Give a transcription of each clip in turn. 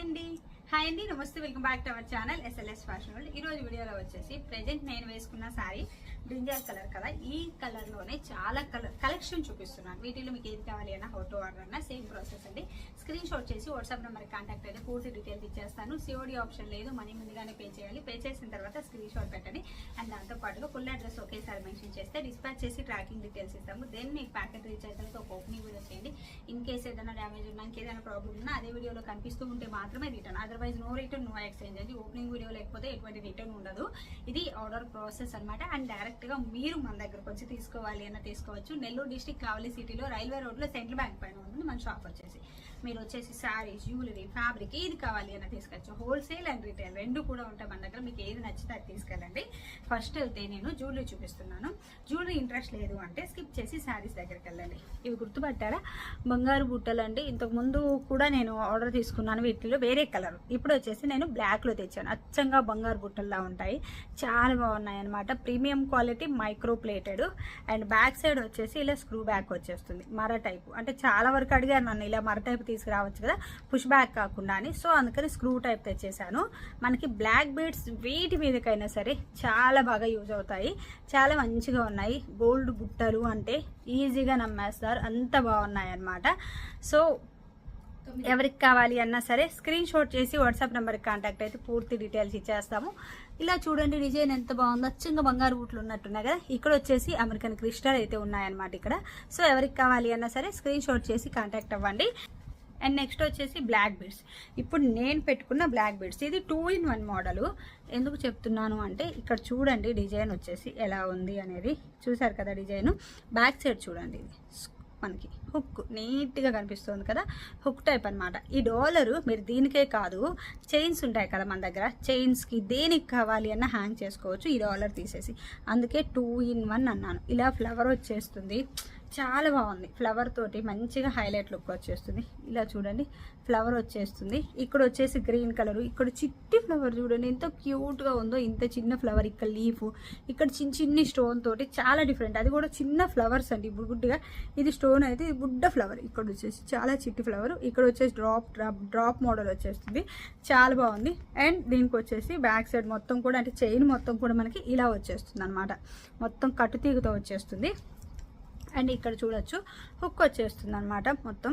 అండి. హాయ్ అండి నమస్తే welcome back to our channel SLS fashion world ఈ రోజు వీడియోలో వచ్చేసి ప్రెజెంట్ నేను వేసుకున్న శారీ బ్రింజాల్ కలర్ కదా ఈ కలర్లోనే చాలా కలర్ కలెక్షన్ చూపిస్తున్నాను. వీటిలో మీకు ఏది కావాలి అన్న ఫోటో ఆర్డర్ అన్న సేమ్ ప్రాసెస్ అండి. స్క్రీన్ షాట్ చేసి వాట్సాప్ నెంబర్ కాంటాక్ట్ అయితే పూర్తి డీటెయిల్స్ ఇచ్చేస్తాను. సిఓడి ఆప్షన్ లేదు మనీ ముందుగానే పే చేయాలి. పే చేసిన తర్వాత స్క్రీన్ షాట్ పెట్టండి. అండ్ దాంతోపాటుగా ఫుల్ అడ్రస్ ఒకేసారి మెన్షన్ చేస్తే డిస్పాచ్ చేసి ట్రాకింగ్ డీటెయిల్స్ ఇస్తాము. దెన్ మీకు ప్యాకెట్ రీచ్ అయితే ఒక ఓపెనింగ్ కూడా చేయండి. ఇన్ కేసు ఏదైనా డ్యామేజ్ ఉన్నా ఇంకేదైనా ప్రాబ్లమ్ ఉన్నా అదే వీడియోలో కనిపిస్తూ ఉంటే మాత్రమే return otherwise no return no exchange అండి. ఓపెనింగ్ వీడియో లేకపోతే ఎటువంటి రిటర్న్ ఉండదు. ఇది ఆర్డర్ ప్రాసెస్ అన్నమాట. అండ్ డైరెక్ట్ డైరెక్ట్గా మీరు మన దగ్గరకు వచ్చి తీసుకోవాలి అన్న తీసుకోవచ్చు. నెల్లూరు డిస్టిక్ కావలి సిటీలో రైల్వే రోడ్లో సెంట్రల్ బ్యాంక్ పైన ఉంది మన షాప్ వచ్చేసి మీరు వచ్చేసి శారీస్ జ్యువెలరీ ఫ్యాబ్రిక్ ఏది కావాలి అన్న తీసుకోవచ్చు హోల్సేల్ అండ్ రిటైల్ రెండు కూడా ఉంటాయి మన దగ్గర. మీకు ఏది నచ్చితే అది తీసుకెళ్ళండి. ఫస్ట్ అయితే నేను జ్యువెలరీ చూపిస్తున్నాను. జ్యువెలరీ ఇంట్రెస్ట్ లేదు అంటే స్కిప్ చేసి శారీస్ దగ్గరికి వెళ్ళండి. ఇవి గుర్తుపట్టారా? బంగారు బుట్టలు అండి. ఇంతకు ముందు కూడా నేను ఆర్డర్ తీసుకున్నాను వీటిలో వేరే కలర్ ఇప్పుడు వచ్చేసి నేను బ్లాక్లో తెచ్చాను. అచ్చంగా బంగారు బుట్టల్లా ఉంటాయి. చాలా బాగున్నాయి అనమాట premium quality micro plated and back side వచ్చేసి ఇలా స్క్రూ బ్యాక్ వచ్చేస్తుంది. మర టైప్. అంటే చాలా వరకు అడిగారు నన్ను ఇలా మర టైప్ తీసుకురావచ్చు కదా పుష్ బ్యాక్ కాకుండా అని. సో అందుకని స్క్రూ టైప్ తెచ్చేసాను. మనకి బ్లాక్ బీడ్స్ వీటి మీదకైనా సరే చాలా బాగా యూజ్ అవుతాయి. చాలా మంచిగా ఉన్నాయి. గోల్డ్ బుట్టలు అంటే ఈజీగా నమ్మేస్తారు. అంత బాగున్నాయి అన్నమాట సో ఎవరికి కావాలి అన్నా సరే స్క్రీన్ షాట్ చేసి వాట్సాప్ నెంబర్కి కాంటాక్ట్ అయితే పూర్తి డీటెయిల్స్ ఇచ్చేస్తాము. ఇలా చూడండి డిజైన్ ఎంత బాగుందో. అచ్చంగా బంగారు బూట్లు ఉన్నట్టున్నాయి కదా. ఇక్కడ వచ్చేసి అమెరికన్ క్రిస్టల్ అయితే ఉన్నాయన్నమాట ఇక్కడ. సో ఎవరికి కావాలి అన్నా సరే స్క్రీన్ షాట్ చేసి కాంటాక్ట్ అవ్వండి. అండ్ నెక్స్ట్ వచ్చేసి బ్లాక్ బీడ్స్. ఇప్పుడు నేను పెట్టుకున్న బ్లాక్ బీడ్స్. ఇది టూ ఇన్ వన్ మోడల్. ఎందుకు చెప్తున్నాను అంటే ఇక్కడ చూడండి డిజైన్ వచ్చేసి ఎలా ఉంది అనేది. చూసారు కదా డిజైన్? బ్యాక్ సైడ్ చూడండి ఇది. మనకి. హుక్ నీట్గా కనిపిస్తుంది కదా? హుక్ టైప్ అన్నమాట. ఈ డోలరు మీరు దీనికే కాదు చైన్స్ ఉంటాయి కదా మన దగ్గర. చైన్స్కి దేనికి కావాలి అన్న హ్యాంగ్ చేసుకోవచ్చు ఈ డాలర్ తీసేసి. అందుకే టూ ఇన్ వన్ అన్నాను. ఇలా ఫ్లవర్ వచ్చేస్తుంది. చాలా బాగుంది. ఫ్లవర్ తోటి మంచిగా హైలైట్ లుక్ వచ్చేస్తుంది. ఇలా చూడండి ఫ్లవర్ వచ్చేస్తుంది. ఇక్కడ వచ్చేసి గ్రీన్ కలర్ ఇక్కడ చిట్టి ఫ్లవర్ చూడండి ఎంత క్యూట్గా ఉందో ఇంత చిన్న ఫ్లవర్ ఇక్కడ లీఫ్ ఇక్కడ చిన్న చిన్ని స్టోన్ తోటి చాలా డిఫరెంట్ అది కూడా చిన్న ఫ్లవర్స్ అండి ఇప్పుడు గుడ్డిగా. ఇది స్టోన్ అయితే ఇది బుడ్డ ఫ్లవర్ ఇక్కడ వచ్చేసి చాలా చిట్టి ఫ్లవర్ ఇక్కడ వచ్చేసి డ్రాప్ డ్రాప్ డ్రాప్ మోడల్ వచ్చేస్తుంది. చాలా బాగుంది. అండ్ దీనికి వచ్చేసి బ్యాక్ సైడ్ మొత్తం కూడా అంటే చైన్ మొత్తం కూడా మనకి ఇలా వచ్చేస్తుంది అనమాట మొత్తం కట్టుతీగతో వచ్చేస్తుంది. అండ్ ఇక్కడ చూడొచ్చు హుక్ వచ్చేస్తుంది అనమాట మొత్తం.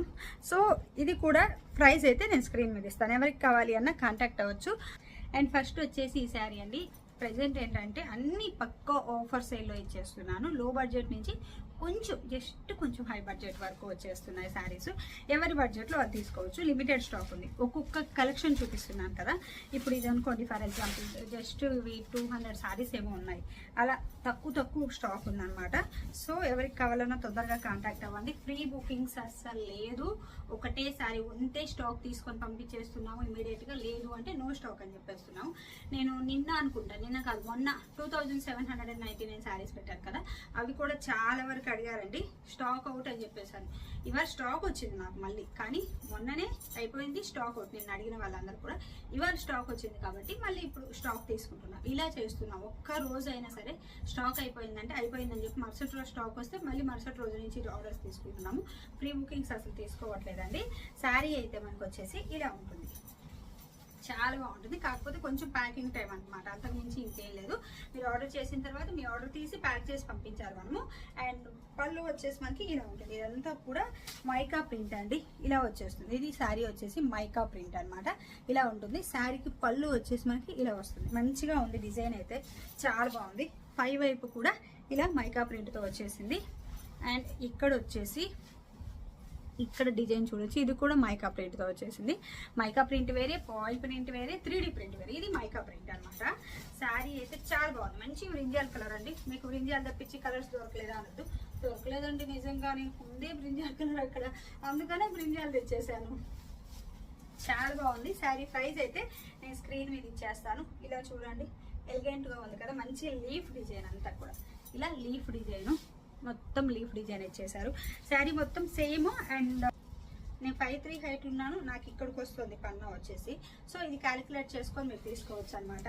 సో ఇది కూడా ప్రైస్ అయితే నేను స్క్రీన్ మీద ఇస్తాను. ఎవరికి కావాలి అన్న కాంటాక్ట్ అవ్వచ్చు. అండ్ ఫస్ట్ వచ్చేసి ఈ శారీ అండి. ప్రజెంట్ ఏంటంటే అన్ని పక్క ఆఫర్ సేల్లో ఇచ్చేస్తున్నాను. లో బడ్జెట్ నుంచి కొంచెం జస్ట్ కొంచెం హై బడ్జెట్ వరకు వచ్చేస్తున్నాయి శారీస్ ఎవరి బడ్జెట్లో అది తీసుకోవచ్చు. లిమిటెడ్ స్టాక్ ఉంది. ఒక్కొక్క కలెక్షన్ చూపిస్తున్నాను కదా. ఇప్పుడు ఇది అనుకోండి ఫర్ ఎగ్జాంపుల్ జస్ట్ ఇవి టూ హండ్రెడ్ శారీస్ ఏమో ఉన్నాయి. అలా తక్కువ తక్కువ స్టాక్ ఉందన్నమాట. సో ఎవరికి కావాలన్నా తొందరగా కాంటాక్ట్ అవ్వండి. ఫ్రీ బుకింగ్స్ అస్సలు లేదు. ఒకటే శారీ ఉంటే స్టాక్ తీసుకొని పంపించేస్తున్నాము ఇమీడియట్గా లేదు అంటే నో స్టాక్ అని చెప్పేస్తున్నాము. నేను నిన్న అనుకుంటా నిన్న కాదు మొన్న two thousand seven hundred and ninety nine saris పెట్టాను కదా. అవి కూడా చాలా వరకు అడిగారండి స్టాక్ అవుట్ అని చెప్పేసాను ఇవాళ స్టాక్ వచ్చింది నాకు మళ్ళీ. కానీ మొన్ననే అయిపోయింది స్టాక్ అవుట్. నేను అడిగిన వాళ్ళందరూ కూడా ఇవాళ స్టాక్ వచ్చింది కాబట్టి మళ్ళీ ఇప్పుడు స్టాక్ తీసుకుంటున్నాం. ఇలా చేస్తున్నాం. ఒక్క రోజు అయినా సరే స్టాక్ అయిపోయిందంటే అయిపోయిందని చెప్పి మరుసటి రోజు స్టాక్ వస్తే మళ్ళీ మరుసటి రోజు నుంచి ఆర్డర్స్ తీసుకుంటున్నాము. ప్రీ బుకింగ్స్ అసలు తీసుకోవట్లేదండి. శారీ అయితే మనకు వచ్చేసి ఇలా ఉంటుంది. చాలా బాగుంటుంది. కాకపోతే కొంచెం ప్యాకింగ్ టైం అనమాట అంతకుమించి ఇంకేం లేదు. మీరు ఆర్డర్ చేసిన తర్వాత మీ ఆర్డర్ తీసి ప్యాక్ చేసి పంపించాలి మనము. అండ్ పళ్ళు వచ్చేసి మనకి ఇలా ఉంటుంది. ఇదంతా కూడా మైకా ప్రింట్ అండి. ఇలా వచ్చేస్తుంది. ఇది శారీ వచ్చేసి మైకా ప్రింట్ అనమాట ఇలా ఉంటుంది. శారీకి పళ్ళు వచ్చేసి మనకి ఇలా వస్తుంది. మంచిగా ఉంది డిజైన్ అయితే. చాలా బాగుంది. పై వైపు కూడా ఇలా మైకా ప్రింట్తో వచ్చేసింది. అండ్ ఇక్కడ వచ్చేసి ఇక్కడ డిజైన్ చూడొచ్చు. ఇది కూడా మైకా ప్రింట్తో వచ్చేసింది. మైకా ప్రింట్ వేరే పాయిల్ ప్రింట్ వేరే త్రీ ప్రింట్ వేరే. ఇది మైకా ప్రింట్ అనమాట శారీ అయితే చాలా బాగుంది. మంచి బ్రింజాల్ కలర్ అండి. మీకు బ్రింజాల్ తప్పించి కలర్స్ దొరకలేదా అనొద్దు. దొరకలేదండి నిజంగానే. ఉందే బ్రింజాల్ కలర్ అక్కడ. అందుకనే బ్రింజాల్ తెచ్చేసాను. చాలా బాగుంది. శారీ ప్రైస్ అయితే నేను స్క్రీన్ మీద ఇచ్చేస్తాను. ఇలా చూడండి. ఎలిగెంట్గా ఉంది కదా. మంచి లీఫ్ డిజైన్ అంతా కూడా. ఇలా లీఫ్ డిజైను. మొత్తం లీఫ్ డిజైన్ ఇచ్చేసారు శారీ మొత్తం సేమ్ అండ్ నేను ఫైవ్ త్రీ హైట్ ఉన్నాను నాకు ఇక్కడికి వస్తుంది పన్నా వచ్చేసి. సో ఇది క్యాలిక్యులేట్ చేసుకొని మీరు తీసుకోవచ్చు అనమాట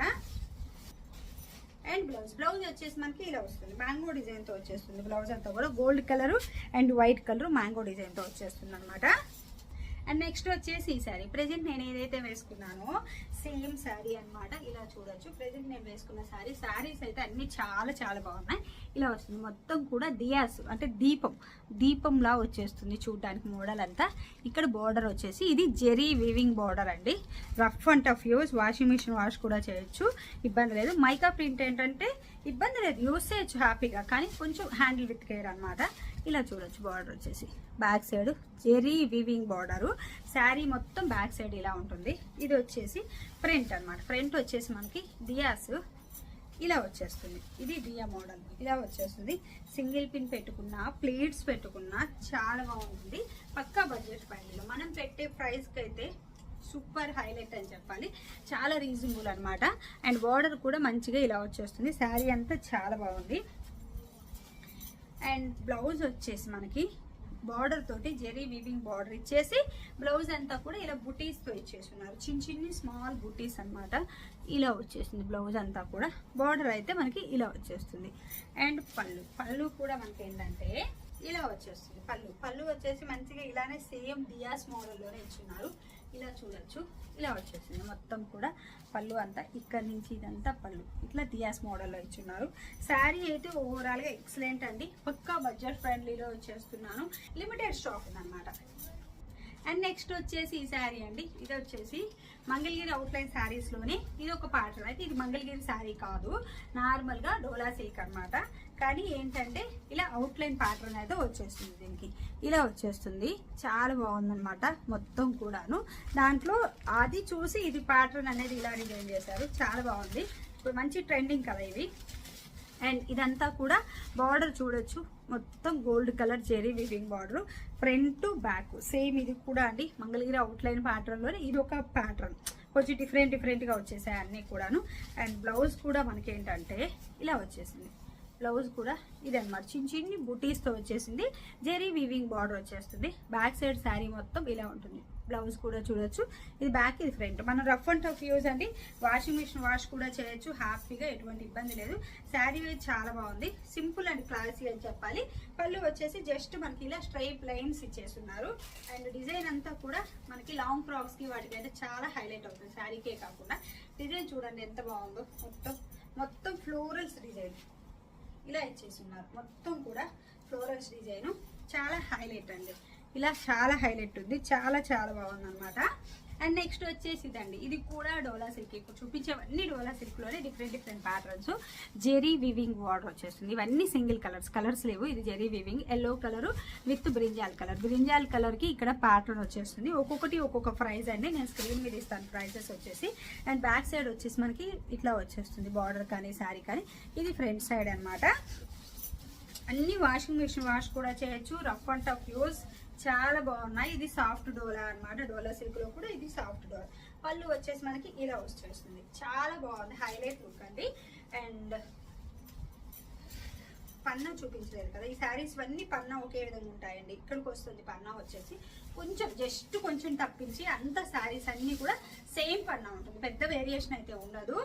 అండ్ బ్లౌజ్. బ్లౌజ్ వచ్చేసి మనకి ఇలా వస్తుంది. మ్యాంగో డిజైన్తో వచ్చేస్తుంది బ్లౌజ్ అంతా కూడా. Gold colour and white colour mango డిజైన్తో వచ్చేస్తుంది అనమాట అండ్ నెక్స్ట్ వచ్చేసి ఈ శారీ ప్రజెంట్ నేను ఏదైతే వేసుకున్నానో సేమ్ శారీ అన్నమాట. ఇలా చూడొచ్చు. ప్రెజెంట్ నేను వేసుకున్న శారీ శారీస్ అయితే అన్ని చాలా చాలా బాగున్నాయి. ఇలా వస్తుంది. మొత్తం కూడా దియాస్ అంటే దీపం. దీపంలా వచ్చేస్తుంది చూడడానికి మోడల్ అంతా ఇక్కడ బార్డర్ వచ్చేసి ఇది జెరీ వీవింగ్ బార్డర్ అండి. Rough and tough use washing machine wash కూడా చేయొచ్చు. ఇబ్బంది లేదు. మైకా ప్రింట్ ఏంటంటే ఇబ్బంది లేదు. యూస్ చేయొచ్చు హ్యాపీగా కానీ కొంచెం హ్యాండిల్ విత్ కేర్ అనమాట ఇలా చూడొచ్చు బార్డర్ వచ్చేసి. Back side zari weaving border sari మొత్తం బ్యాక్ సైడ్ ఇలా ఉంటుంది. ఇది వచ్చేసి ఫ్రంట్ అన్నమాట. ఫ్రంట్ వచ్చేసి మనకి దియాస్ ఇలా వచ్చేస్తుంది. ఇది దియా మోడల్ ఇలా వచ్చేస్తుంది. సింగిల్ పిన్ పెట్టుకున్నా ప్లేట్స్ పెట్టుకున్నా చాలా బాగుంటుంది. పక్కా బడ్జెట్ ఫ్యామిలీలో మనం పెట్టే ప్రైస్కి అయితే సూపర్ హైలైట్ అని చెప్పాలి. చాలా రీజనబుల్ అనమాట అండ్ బార్డర్ కూడా మంచిగా ఇలా వచ్చేస్తుంది. శారీ అంతా చాలా బాగుంది. అండ్ బ్లౌజ్ వచ్చేసి మనకి బార్డర్ తోటి జెరీ వీవింగ్ బార్డర్ ఇచ్చేసి బ్లౌజ్ అంతా కూడా ఇలా బుటీస్తో ఇచ్చేస్తున్నారు. చిన్న చిన్ని స్మాల్ బుటీస్ అన్నమాట. ఇలా వచ్చేసింది బ్లౌజ్ అంతా కూడా. బార్డర్ అయితే మనకి ఇలా వచ్చేస్తుంది. అండ్ పళ్ళు. పళ్ళు కూడా మనకి ఏంటంటే ఇలా వచ్చేస్తుంది. పళ్ళు. పళ్ళు వచ్చేసి మంచిగా ఇలానే సేమ్ డియాస్ మోడల్లోనే ఇచ్చున్నారు. ఇలా చూడొచ్చు. ఇలా వచ్చేసింది. మొత్తం కూడా పళ్ళు అంతా ఇక్కడ నుంచి ఇదంతా పళ్ళు. ఇట్లా దియాస్ మోడల్లో ఇచ్చున్నారు. శారీ అయితే ఓవరాల్గా ఎక్సలెంట్ అండి. పక్కా బడ్జెట్ ఫ్రెండ్లీలో వచ్చేస్తున్నాను లిమిటెడ్ స్టాక్ ఉందన్నమాట. అండ్ నెక్స్ట్ వచ్చేసి ఈ శారీ అండి. ఇది వచ్చేసి మంగళగిరి అవుట్లైన్ శారీస్లోనే ఇది ఒక ప్యాటర్న్ అయితే ఇది మంగళగిరి శారీ కాదు. నార్మల్గా డోలా సిల్క్ అన్నమాట. కానీ ఏంటంటే ఇలా అవుట్లైన్ ప్యాటర్న్ అయితే వచ్చేస్తుంది దీనికి. ఇలా వచ్చేస్తుంది. చాలా బాగుందనమాట మొత్తం కూడాను. దాంట్లో అది చూసి ఇది ప్యాటర్న్ అనేది ఇలా డిజైన్ చేశారు. చాలా బాగుంది. ఇప్పుడు మంచి ట్రెండింగ్ కదా ఇవి అండ్ ఇదంతా కూడా బార్డర్ చూడొచ్చు. మొత్తం gold colour zari weaving border front back same ఇది కూడా అండి. మంగళగిరి అవుట్లైన్ ప్యాటర్న్లోనే ఇది ఒక ప్యాటర్న్ కొంచెం డిఫరెంట్ డిఫరెంట్గా వచ్చేసాయి అన్నీ కూడాను. అండ్ బ్లౌజ్ కూడా మనకి ఏంటంటే ఇలా వచ్చేసింది. బ్లౌజ్ కూడా ఇదన్నమాట. చిన్న చిన్ని బుటీస్తో వచ్చేసింది. జెరీ వీవింగ్ బార్డర్ వచ్చేస్తుంది. బ్యాక్ సైడ్ శారీ మొత్తం ఇలా ఉంటుంది. బ్లౌజ్ కూడా చూడొచ్చు. ఇది బ్యాక్ ఇది ఫ్రంట్. మనం రఫ్ అండ్ టఫ్ యూజ్ అండి వాషింగ్ మిషన్ వాష్ కూడా చేయొచ్చు. హ్యాపీగా ఎటువంటి ఇబ్బంది లేదు. శారీ అయితే చాలా బాగుంది. సింపుల్ అండ్ క్లాసీ అని చెప్పాలి. పళ్ళు వచ్చేసి జస్ట్ మనకి ఇలా స్ట్రైప్ లైన్స్ ఇచ్చేస్తున్నారు. అండ్ డిజైన్ అంతా కూడా మనకి లాంగ్ ఫ్రాక్స్కి వాటికైతే చాలా హైలైట్ అవుతుంది. శారీకే కాకుండా డిజైన్ చూడండి ఎంత బాగుందో. మొత్తం మొత్తం ఫ్లోరల్స్ డిజైన్. ఇలా ఇచ్చేస్తున్నారు. మొత్తం కూడా ఫ్లోరల్స్ డిజైన్ చాలా హైలైట్ అండి. ఇలా చాలా హైలైట్ ఉంది. చాలా చాలా బాగుంది అనమాట అండ్ నెక్స్ట్ వచ్చేసి ఇదండి ఇది కూడా డోలా సిల్క్ ఇప్పుడు చూపించేవన్నీ డోలా సిల్క్లోనే different different patterns zari weaving water వచ్చేస్తుంది. ఇవన్నీ సింగిల్ కలర్స్ కలర్స్ లేవు. ఇది zari weaving yellow colour with brinjal colour brinjal కలర్కి ఇక్కడ ప్యాటర్న్ వచ్చేస్తుంది. ఒక్కొక్కటి ఒక్కొక్క ప్రైస్ అండి. నేను స్క్రీన్ మీద ఇస్తాను. ప్రైజెస్ వచ్చేసి. అండ్ బ్యాక్ సైడ్ వచ్చేసి మనకి ఇట్లా వచ్చేస్తుంది. బార్డర్ కానీ శారీ కానీ. ఇది ఫ్రంట్ సైడ్ అన్నమాట. అన్ని వాషింగ్ మిషన్ వాష్ కూడా చేయొచ్చు. రఫ్ అండ్ టఫ్ యూస్ చాలా బాగున్నాయి. ఇది సాఫ్ట్ డోలా అన్నమాట. డోలా సిల్క్లో కూడా ఇది సాఫ్ట్ డోలా. పళ్ళు వచ్చేసి మనకి ఇలా వచ్చేస్తుంది చాలా బాగుంది. హైలైట్ లుక్ అండి. అండ్ పన్నా చూపించలేదు కదా. ఈ శారీస్ అన్నీ పన్నా ఒకే విధంగా ఉంటాయండి. ఇక్కడికి వస్తుంది పన్నా వచ్చేసి. కొంచెం జస్ట్ కొంచెం తప్పించి అంత శారీస్ అన్ని కూడా సేమ్ పన్నా ఉంటుంది. పెద్ద వేరియేషన్ అయితే ఉండదు.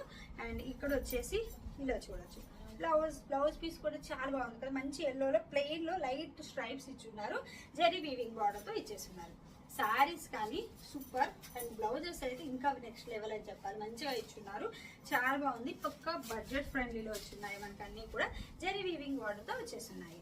అండ్ ఇక్కడ వచ్చేసి ఇలా చూడొచ్చు. బ్లౌజ్ బ్లౌజ్ పీస్ కూడా చాలా బాగుంది కదా. మంచి ఎల్లోలో ప్లెయిన్లో లైట్ స్ట్రైప్స్ ఇచ్చున్నారు. జెరీ వీవింగ్ బార్డర్తో ఇచ్చేస్తున్నారు. శారీస్ కానీ సూపర్ అండ్ బ్లౌజెస్ అయితే ఇంకా నెక్స్ట్ లెవెల్ అని చెప్పాలి. మంచిగా ఇచ్చున్నారు. చాలా బాగుంది. పక్క బడ్జెట్ ఫ్రెండ్లీలో వచ్చిన్నాయి మనకు అన్ని కూడా. జెరీ వీవింగ్ బార్డర్తో వచ్చేస్తున్నాయి.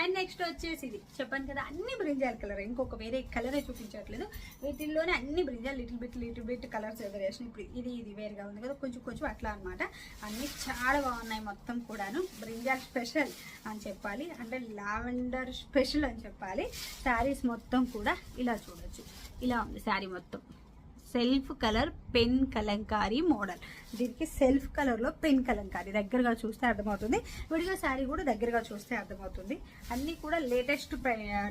అండ్ నెక్స్ట్ వచ్చేసి ఇది చెప్పాను కదా అన్ని బ్రింజాల్ కలర్. ఇంకొక వేరే కలరే చూపించట్లేదు. వీటిల్లోనే అన్ని brinjal little bit little bit colours variation ఇప్పుడు ఇది ఇది వేరుగా ఉంది కదా కొంచెం కొంచెం అట్లా అన్నమాట. అన్ని చాలా బాగున్నాయి మొత్తం కూడాను. బ్రింజాల్ స్పెషల్ అని చెప్పాలి. అంటే లావెండర్ స్పెషల్ అని చెప్పాలి. శారీస్ మొత్తం కూడా ఇలా చూడొచ్చు. ఇలా ఉంది శారీ మొత్తం. Self colour pen Kalamkari model. దీనికి సెల్ఫ్ కలర్లో పెన్ కలంకారీ. దగ్గరగా చూస్తే అర్థమవుతుంది. విడిగా శారీ కూడా దగ్గరగా చూస్తే అర్థమవుతుంది. అన్నీ కూడా లేటెస్ట్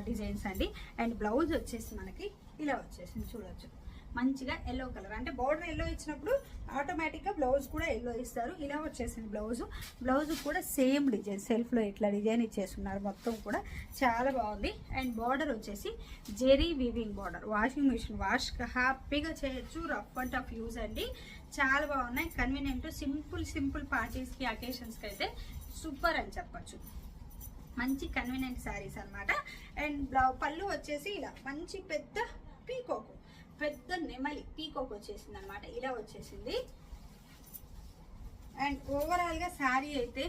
డిజైన్స్ అండి. అండ్ బ్లౌజ్ వచ్చేసి మనకి ఇలా వచ్చేసింది. చూడొచ్చు. మంచిగా ఎల్లో కలర్ అంటే బార్డర్ ఎల్లో ఇచ్చినప్పుడు ఆటోమేటిక్గా బ్లౌజ్ కూడా ఎల్లో ఇస్తారు. ఇలా వచ్చేసింది బ్లౌజ్ బ్లౌజ్ కూడా సేమ్ డిజైన్ సెల్ఫ్లో ఇట్లా డిజైన్ ఇచ్చేస్తున్నారు. మొత్తం కూడా చాలా బాగుంది. అండ్ బార్డర్ వచ్చేసి zari weaving border washing machine wash హ్యాపీగా చేయొచ్చు. రఫ్ అండ్ టఫ్ యూజ్ అండి. చాలా బాగున్నాయి. కన్వీనియంట్ సింపుల్ సింపుల్ పార్టీస్కి అకేషన్స్కి అయితే సూపర్ అని చెప్పచ్చు. మంచి కన్వీనియంట్ శారీస్ అన్నమాట. అండ్ బ్లౌ పళ్ళు వచ్చేసి ఇలా మంచి పెద్ద పీకోక్ నెమలి పీకోక్ వచ్చేసింది అనమాట ఇలా వచ్చేసింది. అండ్ ఓవరాల్గా శారీ అయితే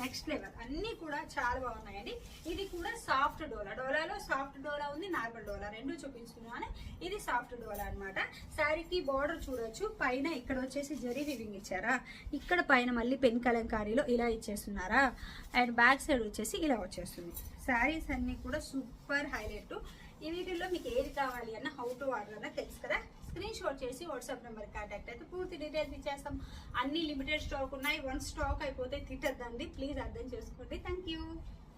నెక్స్ట్ లెవెల్ అన్ని కూడా చాలా బాగున్నాయండి. ఇది కూడా సాఫ్ట్ డోలా. డోలాలో సాఫ్ట్ డోలా ఉంది నార్మల్ డోలా. రెండు చూపించుకున్నాను ఇది సాఫ్ట్ డోలా అన్నమాట శారీకి బార్డర్ చూడొచ్చు. పైన ఇక్కడ వచ్చేసి జరీ వివింగ్ ఇచ్చారా? ఇక్కడ పైన మళ్ళీ పెన్ కలంకారీలో ఇలా ఇచ్చేస్తున్నారా? అండ్ బ్యాక్ సైడ్ వచ్చేసి ఇలా వచ్చేస్తుంది. శారీస్ అన్ని కూడా సూపర్ హైలైట్ ఈ వీటిల్లో మీకు ఏది కావాలి అన్న హౌ టు ఆర్డర్ అన్న తెలుసు కదా? స్క్రీన్ షాట్ చేసి వాట్సాప్ నెంబర్ కాంటాక్ట్ అయితే పూర్తి డీటెయిల్స్ ఇచ్చేస్తాం. అన్ని లిమిటెడ్ స్టాక్ ఉన్నాయి. వన్ స్టాక్ అయిపోతే తిట్టద్దండి. ప్లీజ్ అర్థం చేసుకోండి. Thank you